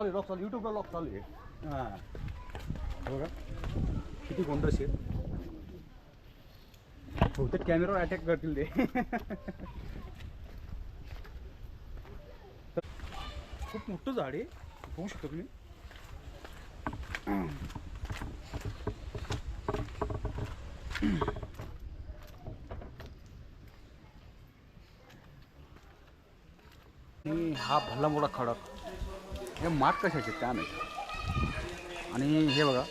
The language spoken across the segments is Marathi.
लॉक चालू युट्यूबला लॉक चालू आहे. हां. बघा किती गोंडस आहे बहुतेक कॅमेरावर अटॅक करतील ते. खूप मोठं झाड आहे. पाहू शकता तुम्ही. हा भल्ला मोठा खडक. हे माठ कशाचे? त्या नाही. आणि हे बघा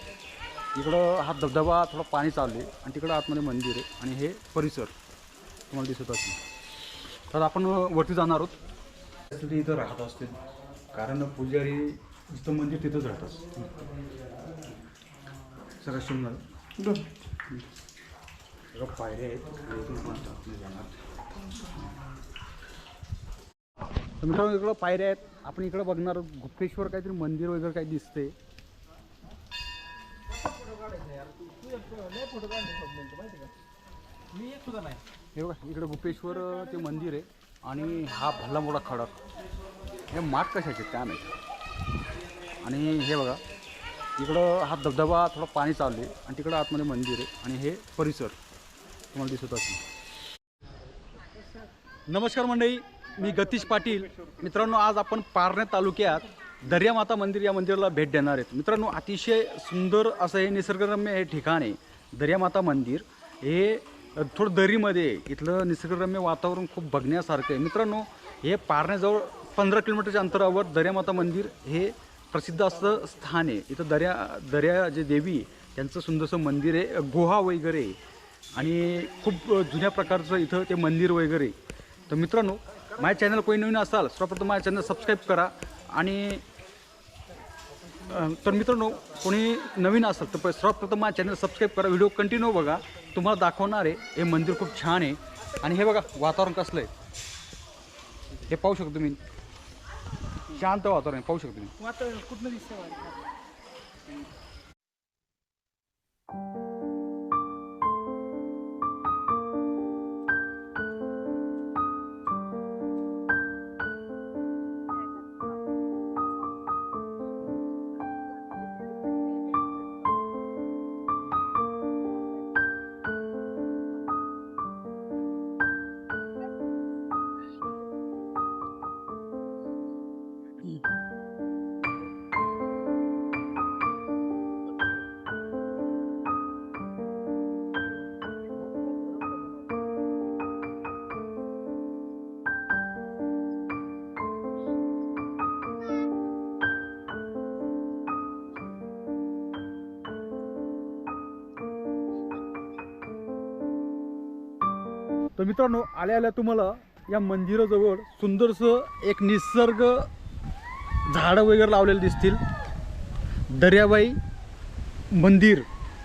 इकडं हा धबधबा थोडं पाणी चालले आणि तिकडं आतमध्ये मंदिर आहे आणि हे परिसर तुम्हाला दिसत असेल. तर आपण वरती जाणार आहोत. त्यासाठी इथं राहत असतील कारण पुजारी जिथं मंदिर तिथंच राहतात सगळं सुंदर पायऱ्या आहेत मित्रांनो इकडं पायऱ्या आहेत. आपण इकडं बघणार गुप्तेश्वर काहीतरी मंदिर वगैरे काही दिसते हे बघा इकडं गुप्तेश्वर ते मंदिर आहे आणि हा भला मोठा खडक. हे माठ कशाचे त्या नाही आणि हे बघा इकडं हा धबधबा थोडं पाणी चालले आणि तिकडं आतमध्ये मंदिर आहे आणि हे परिसर. तुम्हाला दिसत असेल. नमस्कार मंडळी. मी गतीश पाटील. मित्रांनो आज आपण पारणे तालुक्यात दर्यामाता मंदिर या मंदिराला भेट देणार आहेत. मित्रांनो अतिशय सुंदर असं हे निसर्गरम्य हे ठिकाण आहे दर्यामाता मंदिर. हे थोडं दरीमध्ये इथलं निसर्गरम्य वातावरण खूप बघण्यासारखं आहे. मित्रांनो हे पारण्याजवळ पंधरा किलोमीटरच्या अंतरावर दर्यामाता मंदिर हे प्रसिद्ध असं स्थान आहे. इथं दर्या दर्या जे देवी त्यांचं सुंदरसं मंदिर आहे गुहा वगैरे आणि खूप जुन्या प्रकारचं इथं ते मंदिर वगैरे तर मित्रांनो माझ्या चॅनल कोणी नवीन असाल सर्वप्रथम माझ्या चॅनल सबस्क्राईब करा. आणि तर मित्रांनो कोणी नवीन असेल तर सर्वप्रथम माझ्या चॅनल सबस्क्राईब करा. व्हिडिओ कंटिन्यू बघा. तुम्हाला दाखवणार आहे हे मंदिर खूप छान आहे. आणि हे बघा वातावरण कसलं आहे. हे पाहू शकतो मी शांत वातावरण पाहू शकतो तुम्ही. वातावरण कुठलं दिसतं मित्रांनो आल्या आल्या तुम्हाला या मंदिराजवळ सुंदरसं एक निसर्ग झाडं वगैरे लावलेले दिसतील. दर्याबाई मंदिर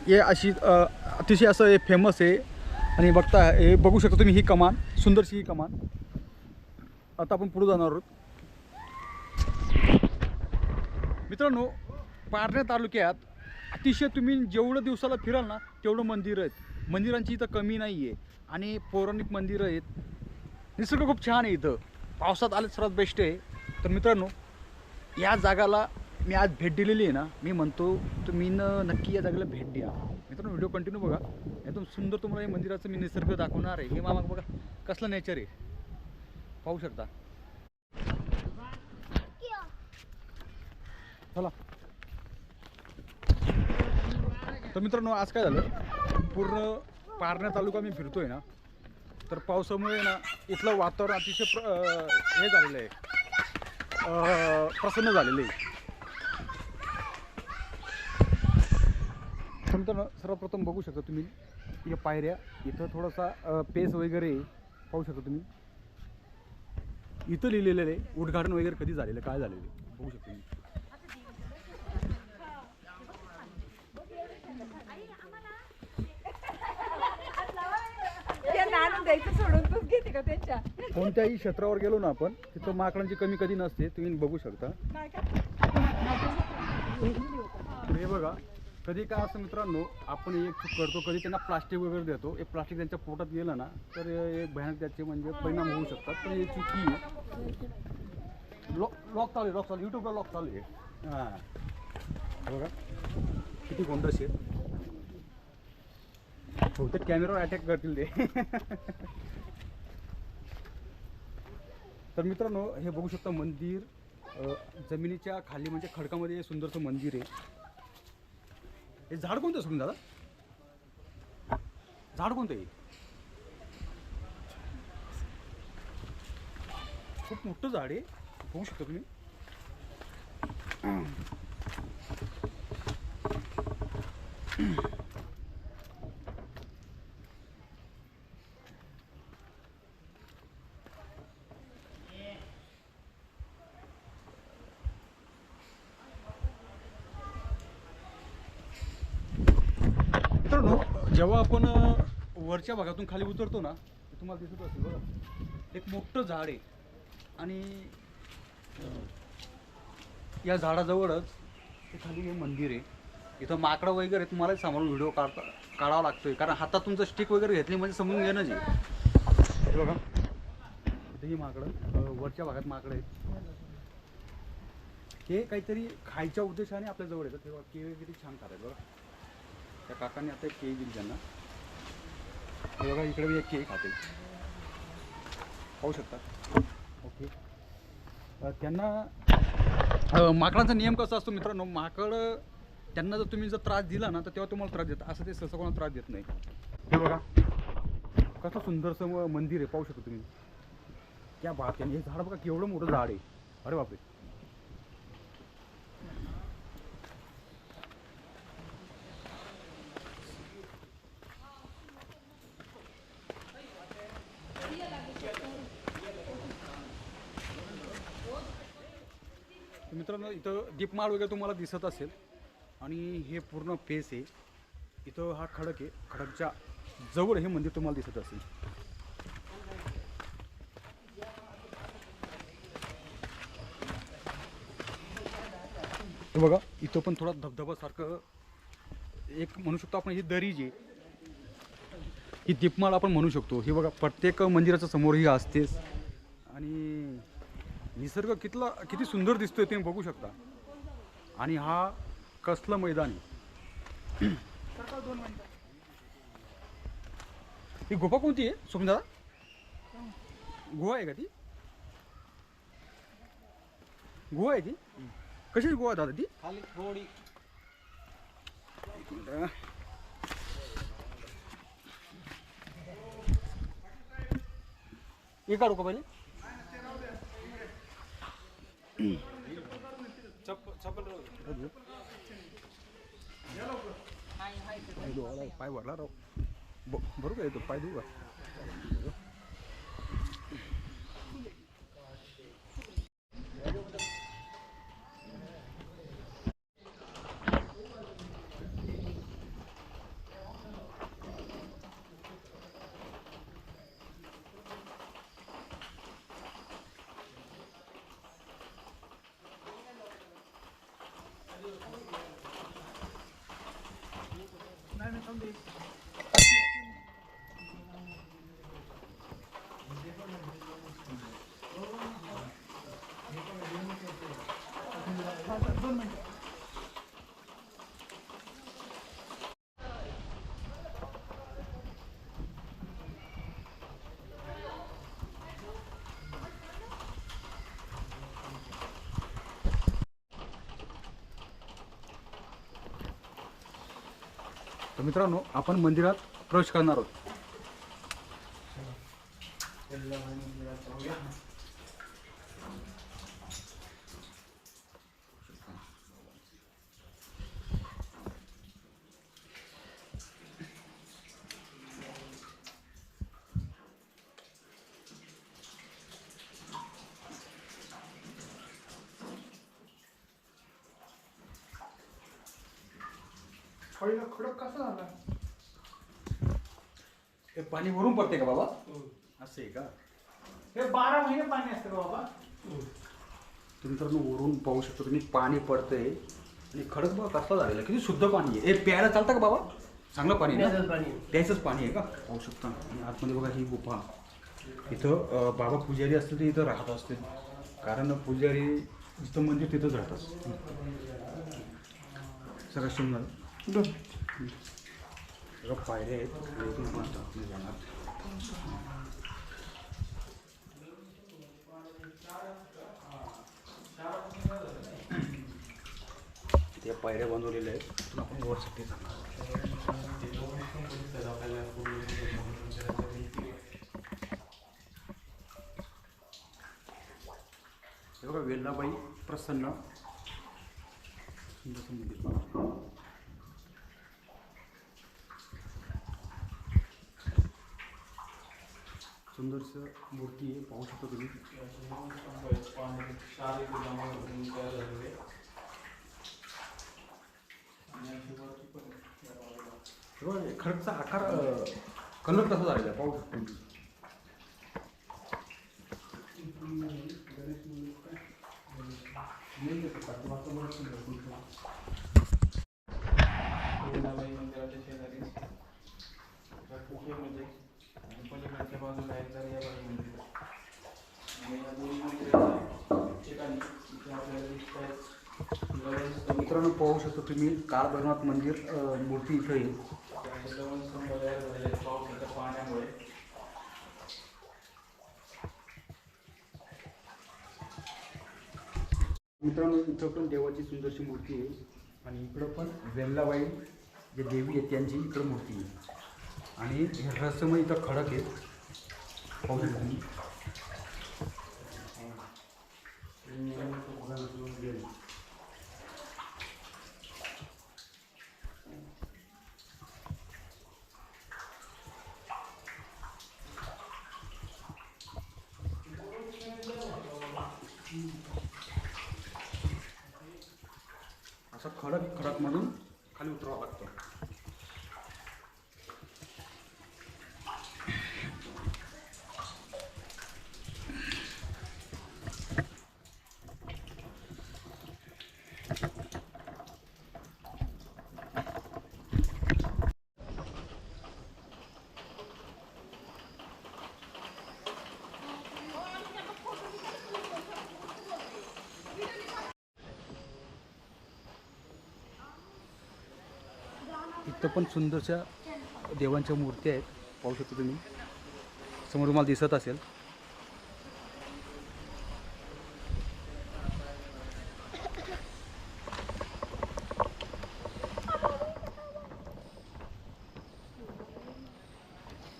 हे अशी अतिशय असं हे फेमस आहे. आणि बघता हे बघू शकता तुम्ही ही कमान सुंदरशी ही कमान. आता आपण पुढे जाणार आहोत. मित्रांनो पारण्या तालुक्यात अतिशय तुम्ही जेवढं दिवसाला फिराल ना तेवढं मंदिर आहेत. मंदिरांची इथं कमी नाही आहे आणि पौराणिक मंदिरं आहेत. निसर्ग खूप छान आहे इथं. पावसात आलं सर्वात बेस्ट आहे. तर मित्रांनो या जागाला मी आज भेट दिलेली आहे ना. मी म्हणतो तुम्ही न नक्की या जागेला भेट द्या. मित्रांनो व्हिडिओ कंटिन्यू बघा. एकदम सुंदर तुम्हाला हे मंदिराचं मी निसर्ग दाखवणार आहे. हे मामा बघा कसलं नेचर आहे. पाहू शकता. चला. तर मित्रांनो आज काय झालं? पूर्ण पारण्या तालुका मी फिरतोय ना तर पावसामुळे ना इथलं वातावरण अतिशय प्र अं, हे झालेलं आहे अं, प्रसन्न झालेलं आहे तर ना सर्वप्रथम बघू शकता तुम्ही या पायऱ्या इथं थोडासा अं, पेस वगैरे आहे. पाहू शकता तुम्ही इथं लिहिलेलं आहे उद्घाटन वगैरे कधी झालेलं काय झालेलं आहे. बघू शकता तुम्ही त्यांना आणून द्यायचं सोडून तूच घेते का त्यांच्या? कोणत्याही क्षेत्रावर गेलो ना आपण तिथं माकडांची कमी कधी नसते तुम्ही बघू शकता. काय हे बघा कधी काय असं मित्रांनो आपण एक चूक करतो कधी त्यांना प्लास्टिक वगैरे देतो हे प्लास्टिक त्यांच्या पोटात गेलं ना तर हे भयानक त्याचे म्हणजे परिणाम होऊ शकतात. पण हे चुकी आहे. लॉक लॉक चालू आहे लॉक चालू युट्यूबला लॉक चालू आहे. हां. बघा किती गोंडस आहेत बहुतेक कॅमेरावर अटॅक करतील ते. तर मित्रांनो हे बघू शकता मंदिर जमिनीच्या खाली म्हणजे खडकामध्ये हे सुंदरसं मंदिर आहे. हे झाड कोणतं सोडून दादा? झाड कोणतं आहे? खूप मोठं झाड आहे. बघू शकता तुम्ही मित्रांनो जेव्हा आपण वरच्या भागातून खाली उतरतो ना ते तुम्हाला दिसत असेल बघा. एक मोठं झाड आहे. आणि या झाडाजवळच ते खाली हे मंदिर आहे. इथं माकडं वगैरे तुम्हाला सांभाळून व्हिडिओ काढता काढावा लागतोय. कारण हातात तुमचं स्टिक वगैरे घेतली म्हणजे समजून घेणं जे बघा. इथं ही माकडं वरच्या भागात माकडं आहेत. हे काहीतरी खायच्या उद्देशाने आपल्या जवळ येतात. तेव्हा केळी किती छान खातात बघा. त्या काकांनी आता एक केळी दिली त्यांना. हे बघा इकडे एक केळी खाते पाहू शकता. ओके. त्यांना माकडांचा नियम कसा असतो मित्रांनो? माकड त्यांना जर तुम्ही जर त्रास दिला ना तर तेव्हा तुम्हाला त्रास देतात. असं ते सहसा कोणाला त्रास देत नाही. हे बघा. कसं सुंदरसं मंदिर आहे पाहू शकता तुम्ही. क्या बात हे झाड बघा केवढं मोठं झाड आहे. अरे बापरे. मित्रांनो इथं दीपमाळ वगैरे तुम्हाला दिसत असेल. आणि हे पूर्ण पेस आहे. इथं हा खडक आहे. खडकच्या जवळ हे मंदिर तुम्हाला दिसत असेल. हे बघा इथं पण थोडा धबधबासारखं एक म्हणू शकतो आपण ही दरी जी आहे, ही दीपमाळ आपण म्हणू शकतो. हे बघा प्रत्येक मंदिराच्या समोर ही असतेच. आणि निसर्ग कितला किती सुंदर दिसतोय तुम्ही बघू शकता. आणि हा कसलं मैदान आहे? ही गुफा कोणती आहे सोमन दादा गुहा आहे का ती? गुहा आहे ती? कशाची गुहा दादा ती? खाली थोडी. एक काढू का पहिले चप्पल चप्पल राहू दे. पाय धुवायला पाय वरला राव बरोबर येतो पाय धुवा तर मित्रांनो आपण मंदिरात प्रवेश करणार आहोत. पहिला खडक कसा झाला हे पाणी वरून पडते का बाबा असं आहे का हे बारा महिने पाणी असतं का बाबा तुम्ही मित्रांनो वरून पाहू शकता तुम्ही पाणी पडतंय आणि खडक बघा कसला झालेला किती शुद्ध पाणी आहे हे प्यायला चालतं का बाबा चांगलं पाणी आहे ना प्यायचंच पाणी आहे का पाहू शकता आणि आतमध्ये बघा ही गुफा इथं अं, बाबा पुजारी असतील ते इथं राहत असतील कारण पुजारी नुसतं मंदिर तिथंच राहतात सगळं सुंदर सगळं पायऱ्या आहेत आणि इथून आपण आता जाणार त्या पायऱ्या बनवलेल्या आहेत. तिथून आपण वरसाठी जाणार हे बघा वेल्लाबाई प्रसन्न. मंदिर सुंदरसं मूर्ती आहे पाहू शकता तुम्ही. खरंचा आकार कलर कसा झालेला आहे? पाहू शकतो तुम्ही वीणाबाई मंदिराच्या शेजारी त्या कुकेमध्ये आणि पलीकडच्या बाजूला आहे दर्याबाई मंदिर आणि या दोन्ही मंदिराच्या ठिकाणी इथे आपल्याला दिसत आहेत. लवण स्तंभ मित्रांनो पाहू शकतो तुम्ही काळ भैरवनाथ मंदिर मूर्ती इथं आहे. आणि लवण स्तंभ तयार झालेले आहेत पावसाच्या पाण्यामुळे. मित्रांनो इथं पण देवाची सुंदरशी मूर्ती आहे. आणि इकडं पण वेल्लाबाई जे देवी आहे त्यांची इकडं मूर्ती आहे. आणि हे रहस्यमय इथं खडक आहे. पाहू शकता तुम्ही असं खडक खडक म्हणून खाली उतरावं लागतं इथं पण सुंदरशा देवांच्या मूर्त्या आहेत पाहू शकता तुम्ही. समोर तुम्हाला दिसत असेल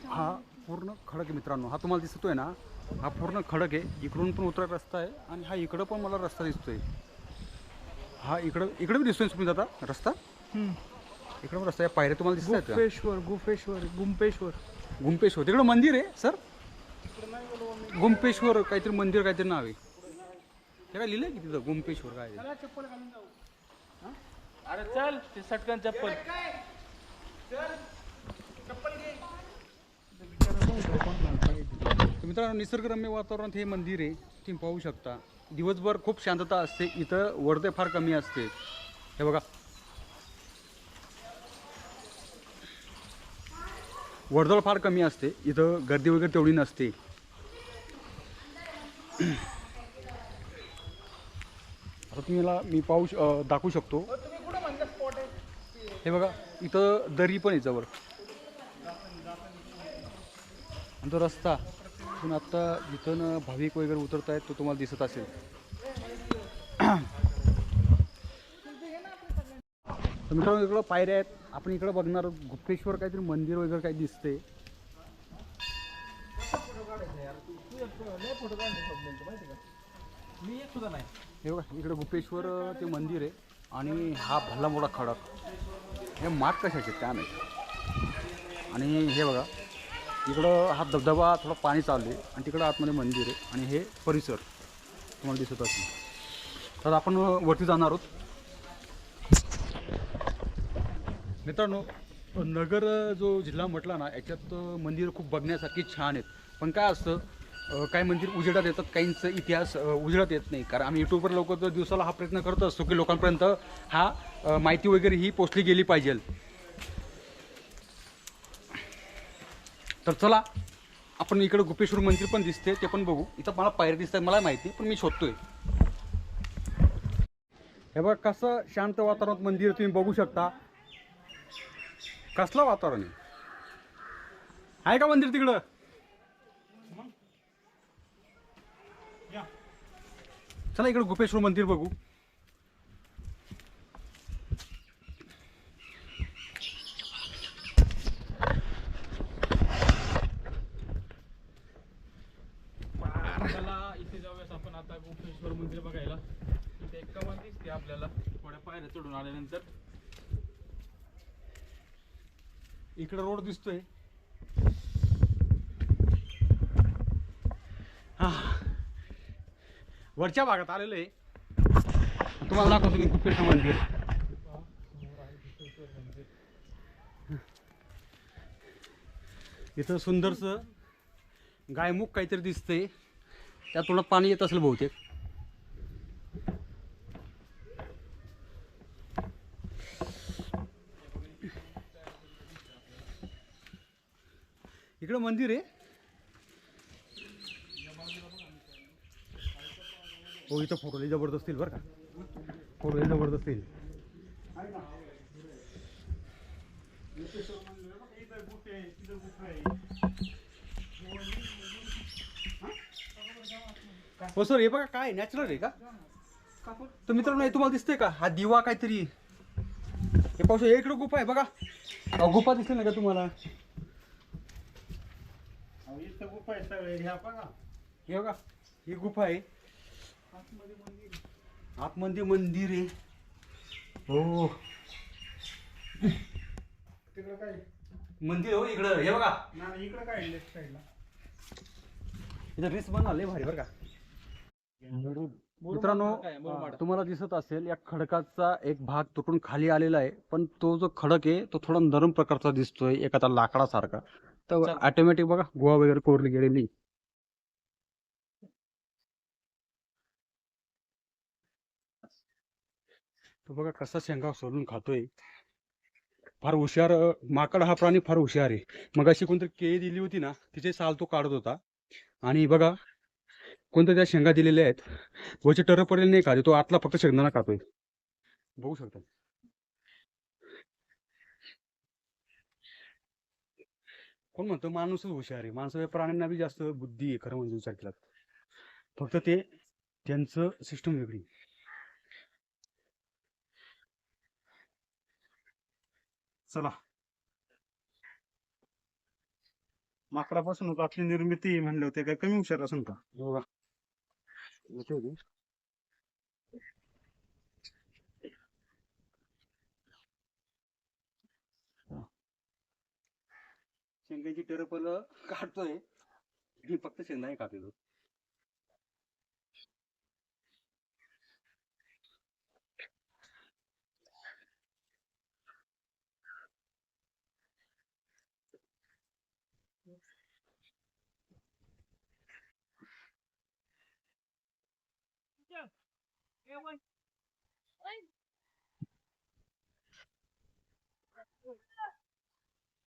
हा पूर्ण खडक आहे मित्रांनो. हा तुम्हाला दिसतोय ना हा पूर्ण खडक आहे. इकडून पण उतरा रस्ता आहे आणि हा इकडं पण मला रस्ता दिसतोय. हा इकडं इकडे बी दिसतोय तुम्ही आता रस्ता? इकडे पण रस्ता आहे. पायऱ्या तुम्हाला दिसत आहेत गुफेश्वर गुफेश्वर गुंपेश्वर गुंपेश्वर तिकडं मंदिर आहे सर? गुंपेश्वर काहीतरी मंदिर काहीतरी नाव आहे. ते काय लिहिलंय की तिथं गुंपेश्वर काय आहे? अरे चल ते सटकन चप्पल. तर मित्रांनो निसर्गरम्य वातावरणात हे मंदिर आहे. तुम्ही पाहू शकता. दिवसभर खूप शांतता असते. इथं वर्दे फार कमी असते. हे बघा. वर्दळ फार कमी असते. इथं गर्दी वगैरे तेवढी नसते. आता तुम्ही मी पाहू श- दाखवू शकतो. हे बघा. इथं दरी पण आहे जवळ. आणि तो रस्ता. इथून आत्ता जिथं भाविक वगैरे उतरत आहेत तो तुम्हाला दिसत असेल. तर मित्रांनो इकडं पायऱ्या आहेत. आपण इकडं बघणार गुप्तेश्वर काहीतरी मंदिर वगैरे काही दिसते हे बघा इकडं गुप्तेश्वर ते मंदिर आहे. आणि हा भल्ला मोठा खडक. हे माठ कशाचे त्या नाही आणि हे बघा इकडं हा धबधबा थोडं पाणी चालू आहे आणि तिकडं आतमध्ये मंदिर आहे आणि हे परिसर तुम्हाला दिसत असेल. तर आपण वरती जाणार आहोत. मित्रांनो नगर जो जिल्हा म्हटला ना याच्यात मंदिर खूप बघण्यासारखी छान आहेत. पण काय असतं काही मंदिर उजेडात येतात काहींचं इतिहास उजेडात येत नाही. कारण आम्ही यूट्यूबवर लवकर दिवसाला हा प्रयत्न करत असतो की लोकांपर्यंत हा माहिती वगैरे ही पोचली गेली पाहिजे तर चला आपण इकडं गुपेश्वर मंदिर पण दिसते ते पण बघू. इथं मला पायऱ्या दिसतात मला माहिती पण मी शोधतोय. हे बघ कसं शांत वातावरणात मंदिर तुम्ही बघू शकता. कसलं वातावरण आहे? आहे का मंदिर तिकडं? चला इकडं गुपेश्वर मंदिर बघू चला इथे जाऊयात आपण आता गोपेश्वर मंदिर बघायला इथे एक कमान दिसते आपल्याला थोड्या पायऱ्या चढून आल्यानंतर इकडं रोड दिसतोय. हा. वरच्या भागात आलेलो आहे. तुम्हाला दाखवतो मी गुप्पेश्वर मंदिर. इथं सुंदरस गायमुख काहीतरी दिसतंय. त्या तोंडात पाणी येत असेल बहुतेक. इकडं मंदिर आहे. हो इथं फोटो लई जबरदस्त येईल बरं का. फोटो लई जबरदस्त येईल. हो सर हे बघा काय नॅचरल आहे का? तर मित्रांनो हे तुम्हाला दिसतंय का? हा दिवा काहीतरी. हे पाहू शकता, इकडं गुफा आहे बघा. गुफा दिसतील ना का तुम्हाला? हे बघा ही गुफा आहे. आतमध्ये मंदिर आहे. हो. मंदिर हो इकडं. हे बघा. इकडे काय लेफ्ट साईडला इथं रिस बनवले भारी बरं का? मित्रांनो तुम्हाला दिसत असेल या खडकाचा एक भाग तुटून खाली आलेला आहे. पण तो जो खडक आहे तो थोडा नरम प्रकारचा दिसतोय एखादा लाकडासारखा. तर ऑटोमॅटिक बघा गोवा वगैरे कोरली गेलेली. तो बघा कसा शेंगा सोलून खातोय. फार हुशार अं, माकड हा प्राणी फार हुशार आहे. मग अशी कोणतरी केळी दिली होती ना तिचे साल तो काढत होता. आणि बघा कोणत्या त्या शेंगा दिलेल्या आहेत. वरचे टर पडलेले नाही खाते तो आतला फक्त शेंगदाणा खातोय. बघू शकता. कोण म्हणतो? माणूसच हुशार आहे. माणसं प्राण्यांना बी जास्त बुद्धी आहे खरं म्हणजे विचार केला फक्त ते त्यांचं सिस्टम वेगळी चला. माकडापासून आपली निर्मिती म्हणले होते. काय कमी हुशार असून का? शेंगांची टरपल काढतोय. मी फक्त शेंगा खाते कापतो Yeah, yeah,